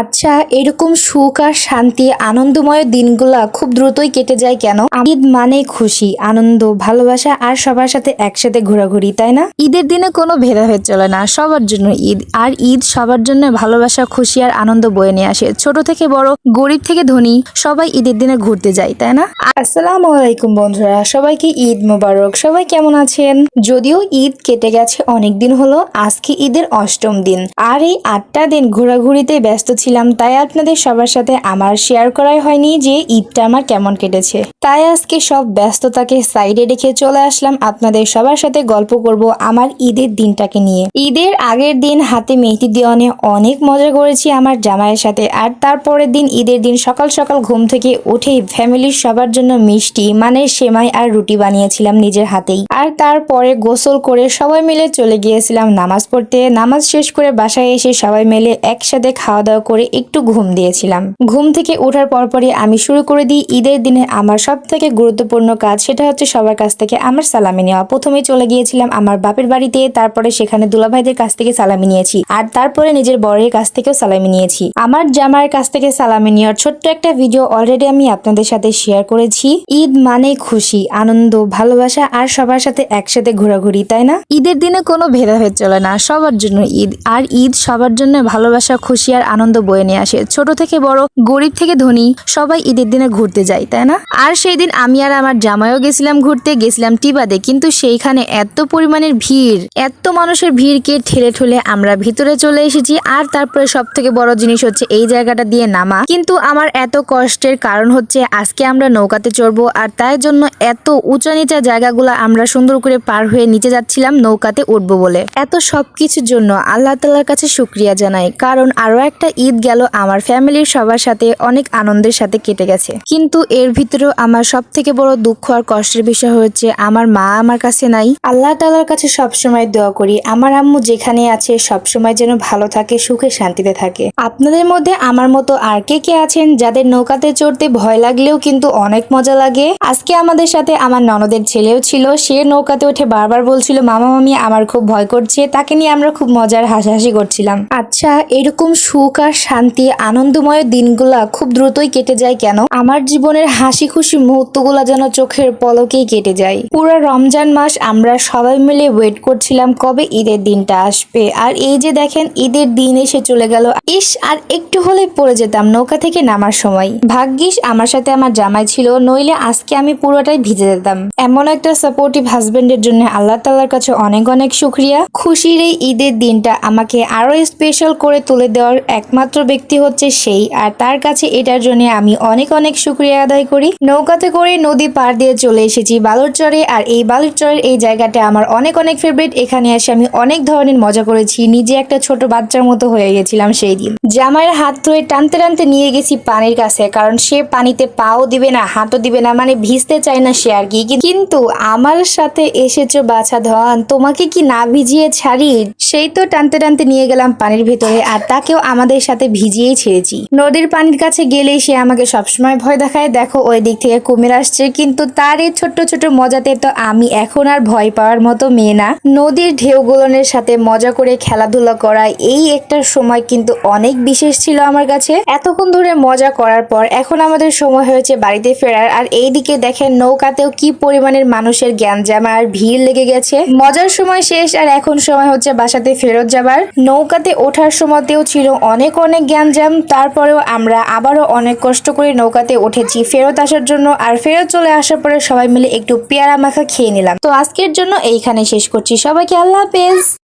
আচ্ছা এরকম সুখ আর শান্তি, আনন্দময় দিনগুলা খুব দ্রুতই কেটে যায় কেন? ঈদ মানে খুশি, আনন্দ, ভালোবাসা আর সবার সাথে একসাথে ঘোরাঘুরি, তাই না? ঈদের দিনে কোনো ভেদাভেদ চলে না, সবার জন্য ঈদ। আর ঈদ সবার জন্য ভালোবাসা, খুশি আর আনন্দ বয়ে নিয়ে আসে। ছোট থেকে বড়, গরিব থেকে ধনী, সবাই ঈদের দিনে ঘুরতে যায়, তাই না? আসসালামু আলাইকুম বন্ধুরা সবাইকে ঈদ মোবারক? সবাই কেমন আছেন? যদিও ঈদ কেটে গেছে অনেক দিন হলো, আজকে ঈদের অষ্টম দিন। আর এই আটটা দিন ঘোরাঘুরিতে ব্যস্ত ছিলাম তাই আপনাদের সবার সাথে আমার শেয়ার করাই হয়নি যে ঈদটা আমার কেমন কেটেছে। তাই আজকে সব ব্যস্ততাকে সাইডে রেখে চলে আসলাম, আপনাদের সবার সাথে গল্প করব আমার ঈদের দিনটাকে নিয়ে। ঈদের আগের দিন হাতে মেহেদি দেওয়ানে অনেক মজা করেছি আমার জামাইয়ের সাথে, আর তারপরের দিন ঈদের দিন সকাল সকাল ঘুম থেকে উঠেই ফ্যামিলির সবার জন্য মিষ্টি মানে সেমাই আর রুটি বানিয়েছিলাম নিজের হাতেই। আর তারপরে গোসল করে সবাই মিলে চলে গিয়েছিলাম নামাজ পড়তে। নামাজ শেষ করে বাসায় এসে সবাই মিলে একসাথে খাওয়া দাওয়া করে একটু ঘুম দিয়েছিলাম। ঘুম থেকে ওঠার পরপরই আমি শুরু করে দিই ঈদের দিনে আমার সব থেকে গুরুত্বপূর্ণ কাজ, সেটা হচ্ছে সবার কাছ থেকে আমার সালামি নেওয়া। প্রথমে চলে গিয়েছিলাম আমার বাপের বাড়িতে, তারপরে সেখানে দুলাভাইদের কাছ থেকে সালামি নিয়েছি, আর তারপরে নিজের বরের কাছ থেকেও সালামি নিয়েছি। আমার জামার কাছ থেকে সালামি নেওয়ার ছোট্ট একটা ভিডিও অলরেডি আমি আপনাদের সাথে শেয়ার করেছি। ঈদ মানে খুশি, আনন্দ, ভালোবাসা, আর সবার সাথে একসাথে ঘোরাঘুরি, তাই না? ঈদের দিনে কোনো ভেদাভেদ চলে না, সবার জন্য ঈদ। আর ঈদ সবার জন্য ভালোবাসা, খুশি, আর আনন্দ বয়ে নিয়ে আসে। ছোট থেকে বড়, গরিব থেকে ধনী, সবাই ঈদের দিনে ঘুরতে যায়, তাই না? আর সেই দিন আমি আর আমার জামাইও গেছিলাম ঘুরতে, গেছিলাম টিবাদে, কিন্তু সেইখানে এত পরিমাণের ভিড়, এত মানুষের ভিড়কে ঠেলে ঠেলে আমরা ভিতরে চলে এসেছি। আর তারপরে সব থেকে বড় জিনিস হচ্ছে এই জায়গাটা দিয়ে নামা। কিন্তু আমার এত কষ্টের কারণ হচ্ছে আজকে আমরা নৌকাতে চড়বো, আর তাই জন্য এত উঁচা নিচা জায়গাগুলো আমরা সুন্দর করে পার হয়ে নিচে যাচ্ছিলাম নৌকাতে উঠবো বলে। এত সবকিছুর জন্য আল্লাহ তালার কাছে শুক্রিয়া জানাই, কারণ আরও একটা ঈদ গেল, আমার ফ্যামিলির সবার সাথে অনেক আনন্দের সাথে কেটে গেছে। কিন্তু এর ভিতরেও আমার সব থেকে বড় দুঃখ আর কষ্টের বিষয় হচ্ছে, আমার মা আমার কাছে নাই। আল্লাহ তালার কাছে সবসময় দোয়া করি, আমার আম্মু যেখানে আছে সবসময় যেন ভালো থাকে, সুখে শান্তিতে থাকে। আপনাদের মধ্যে আমার মতো আর কে কে আছেন যাদের নৌকাতে চড়তে ভয় লাগলেও কিন্তু অনেক মজা লাগে? আজকে আমাদের সাথে আমার ননদের ছেলেও ছিল, সে নৌকাতে উঠে বারবার বলছিল, মামা, মামি, আমার খুব ভয় করছে। তাকে নিয়ে আমরা খুব মজার হাসাহাসি করছিলাম। আচ্ছা এরকম সুখ আর শান্তি, আনন্দময় দিনগুলা খুব দ্রুতই কেটে যায় কেন? আমার জীবনের হাসি খুশি মুহূর্তগুলা যেন চোখের পলকেই কেটে যায়। পুরো রমজান মাস আমরা সবাই মিলে ওয়েট করছিলাম কবে ঈদের দিনটা আসবে। আর এই যে দেখেন, ঈদের দিন এসে চলে গেল। ইস, আর একটু হলে পড়ে যেতাম নৌকা থেকে নামার সময়। ভাগ্যিস আমার সাথে আমার জামাই ছিল, নইলে আজকে আমি পুরোটাই ভিজে যেতাম। এমন একটা সাপোর্টিভ হাজবেন্ডের জন্য আল্লাহ তাল্লার কাছে অনেক অনেক শুক্রিয়া। খুশির এই ঈদের দিনটা আমাকে আরও স্পেশাল করে তুলে দেওয়ার একমাত্র ব্যক্তি হচ্ছে সেই। আর তার কাছে এটার জন্য আমি অনেক অনেক শুক্রিয়া আদায় করি। নৌকাতে করে নদী পার দিয়ে চলে এসেছি বালুরচরে। আর এই বালুরচরের এই জায়গাটা আমার অনেক অনেক ফেভারিট এখানে এসে আমি অনেক ধরনের মজা করেছি। নিজে একটা ছোট বাচ্চার মতো হয়ে গেছিলাম সেই দিন। জামাইয়ের হাত ধরে টানতে টানতে নিয়ে গেছি পানির কাছে, কারণ সে পানিতে পাও দিবে না, হাতও দিবে না মানে ভিজতে চায় না সে আর কি। কিন্তু আমার সাথে এসেছ বাছা ধন, তোমাকে কি না ভিজিয়ে ছাড়ি? সেই তো টানতে টানতে নিয়ে গেলাম পানির ভেতরে, আর তাকেও আমাদের সাথে ভিজিয়েই ছেড়েছি। নদীর পানির কাছে গেলেই সে আমাকে সবসময় ভয় দেখায়। দেখো, ওই দিক থেকে কুমির আসছে। কিন্তু তার এই ছোট্ট ছোট মজাতে তো আমি এখন আর ভয় পাওয়ার মতো মেয়ে না। নদীর ঢেউগুলনের সাথে মজা করে খেলাধুলা করা এই একটা সময় কিন্তু অনেক বিশেষ ছিল আমার কাছে। এতক্ষণ ধরে মজা করার পর এখন আমাদের সময় হয়েছে বাড়িতে ফেরার। আর এইদিকে দেখেন নৌকাতেও কি পরিমাণের মানুষের জ্ঞান জামা আর ভিড় লেগে গেছে। মজার সময় শেষ আর এখন সময় হচ্ছে বাসাতে ফেরত যাবার। নৌকাতে ওঠার সময়তেও ছিল অনেক অনেক জ্ঞান জাম তারপরেও আমরা আবারও অনেক কষ্ট করে নৌকাতে উঠেছি। ফেরত আসার জন্য আর ফেরত চলে আসার পরে সবাই মিলে একটু পেয়ারা মাখা খেয়ে নিলাম। তো আজকের জন্য এইখানে শেষ করছি। সবাইকে আল্লাহ হাফেজ।